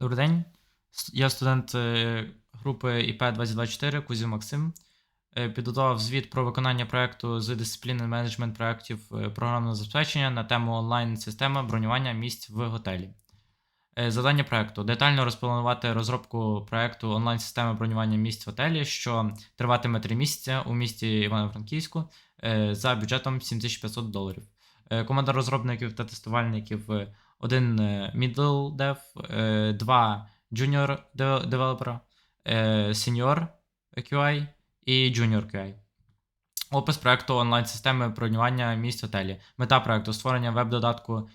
Добрий день. Я студент е, групи ІП-2024 Кузів Максим. Е, Підготував звіт про виконання проекту з дисципліни менеджмент проєктів е, програмного забезпечення на тему онлайн-система бронювання місць в готелі. Завдання проекту детально розпланувати розробку проекту онлайн-системи бронювання місць в готелі, що триватиме 3 місяці у місті Івано-Франківську за бюджетом 7500 доларів. Команда розробників та тестувальників один е, middle dev, е, два junior девелопера, е, senior QA і junior QA. Опис проекту онлайн-системи бронювання місць готелі. Мета проекту створення веб-додатку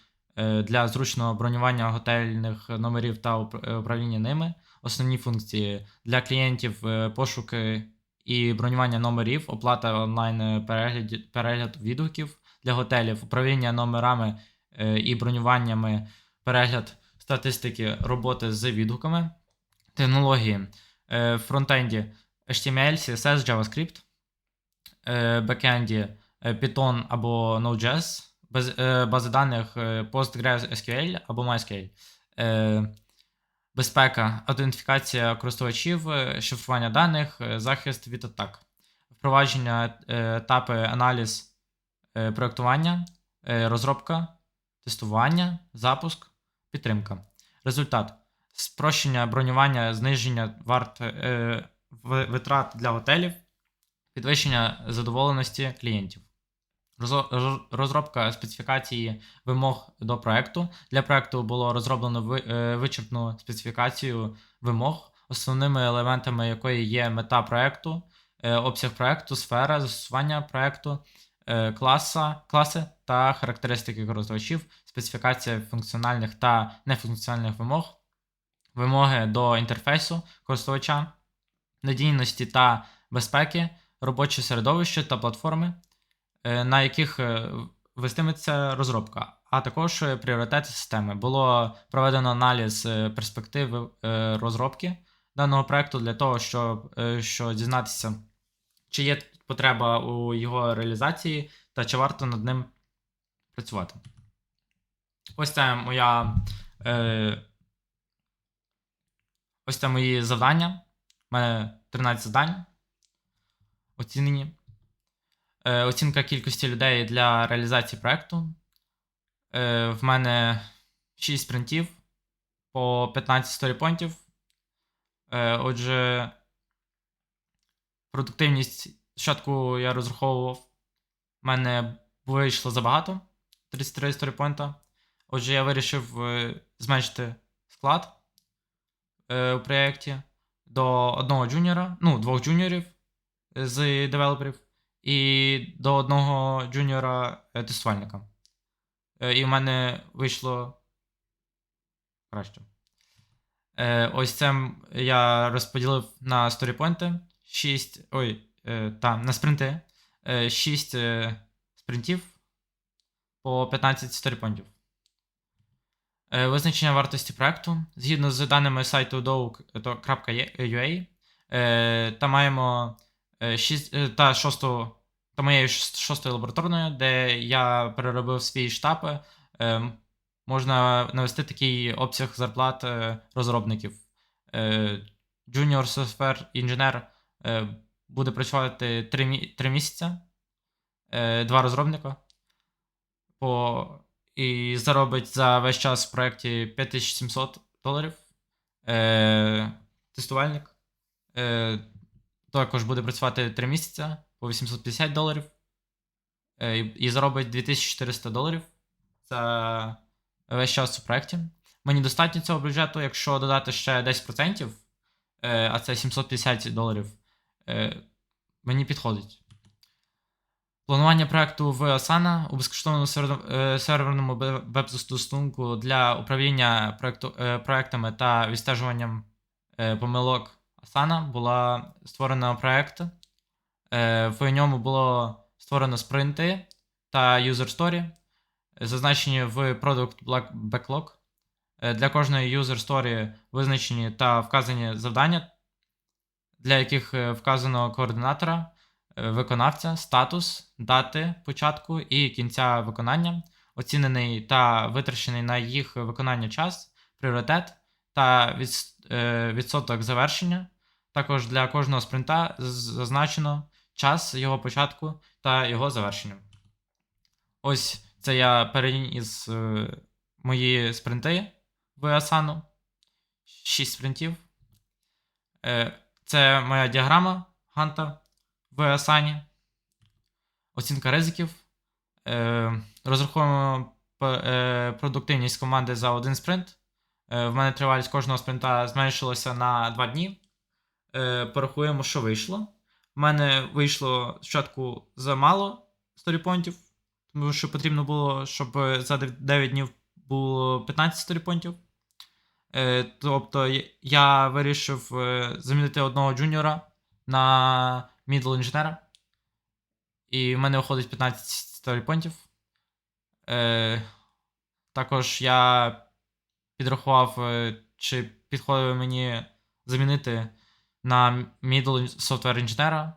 для зручного бронювання готельних номерів та управління ними. Основні функції для клієнтів пошуки і бронювання номерів, оплата онлайн перегляд, перегляд відгуків для готелів, управління номерами і бронюваннями, перегляд статистики роботи з відгуками, технології е, в фронтенді HTML, CSS, JavaScript, е, бекенді е, Python або Node.js, е, бази даних е, PostgreSQL або MySQL. Е, Безпека, аутентифікація користувачів, е, шифрування даних, е, захист від атак, впровадження е, етапи аналіз е, проектування, е, розробка, тестування, запуск, підтримка. Результат: спрощення бронювання, зниження варт е, витрат для готелів, підвищення задоволеності клієнтів. Розробка специфікації вимог до проекту. Для проекту було розроблено е, вичерпну специфікацію вимог, основними елементами якої є мета проекту, е, обсяг проекту, сфера застосування проекту, класа, класи та характеристики користувачів, специфікація функціональних та нефункціональних вимог, вимоги до інтерфейсу користувача, надійності та безпеки, робоче середовище та платформи, е, на яких е, вестиметься розробка, а також е, пріоритети системи. Було проведено аналіз е, перспективи е, розробки даного проекту для того, щоб е, що дізнатися, чи є потреба у його реалізації та чи варто над ним працювати. Ось це моя. Е, ось це мої завдання. У мене 13 завдань. Оцінені. Е, оцінка кількості людей для реалізації проекту. Е, в мене 6 спринтів по 15 сторіпойнтів. Е, отже, продуктивність спочатку я розраховував. В мене вийшло забагато 33 сторіпойнта. Отже, я вирішив е, зменшити склад е, у проєкті до одного джуніора, ну, двох джуніорів е, з девелоперів, і до одного джуніора тестувальника. Е, і в мене вийшло краще. Ось це я розподілив на сторіпойнти 6. Ой, е, та, на спринти. 6 спринтів по 15 сторіпойнтів. Е, Визначення вартості проекту. Згідно з даними сайту doug.ua, е, та маємо 6, та шосту, та моєю шостою лабораторною, де я переробив свій штаб, е, можна навести такий обсяг зарплат е, розробників. Е, Junior Software інженер е, буде працювати 3, мі- 3 місяці, е, два розробника. По, і заробить за весь час в проєкті 5700 доларів. Е, тестувальник. Е, також буде працювати 3 місяці по 850 доларів. Е, і, заробить 2400 доларів за весь час у проєкті. Мені достатньо цього бюджету, якщо додати ще 10%, е, а це 750 доларів, мені підходить. Планування проекту в Asana у безкоштовному е, серверному веб-застосунку для управління е, проектами та відстежуванням е, помилок Asana була створена проект. Е, В ньому було створено спринти та user story, зазначені в Product Backlog. Е, Для кожної user story визначені та вказані завдання, для яких е, вказано координатора, е, виконавця, статус, дати початку і кінця виконання, оцінений та витрачений на їх виконання час, пріоритет та е, відсоток завершення. Також для кожного спринта зазначено час його початку та його завершення. Ось це я переніс мої спринти в Asana. 6 спринтів. Це моя діаграма Ганта в Asana. Оцінка ризиків. Е, розраховуємо е, продуктивність команди за один спринт. Е, в мене тривалість кожного спринта зменшилася на 2 дні. Порахуємо, що вийшло. У мене вийшло спочатку замало сторіпонтів, тому що потрібно було, щоб за 9 днів було 15 сторіпонтів. Е, тобто я- вирішив е, замінити одного джуніора на мідл інженера. І в мене виходить 15 сторіпонтів. Е, також я підрахував, чи підходить мені замінити на middle software інженера.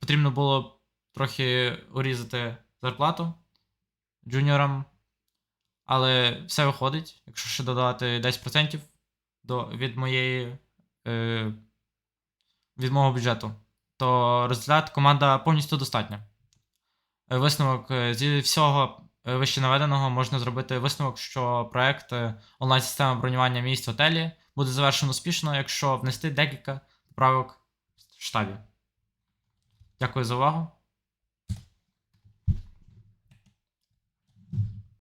Потрібно було трохи урізати зарплату джуніорам. Але все виходить, якщо ще додати 10% до, від моєї. Е, від мого бюджету, то результат команда повністю достатня. Е, Висновок е, зі всього е, вище наведеного можна зробити висновок, що проект онлайн-система бронювання місць в готелі буде завершено успішно, якщо внести декілька поправок в штабі. Дякую за увагу.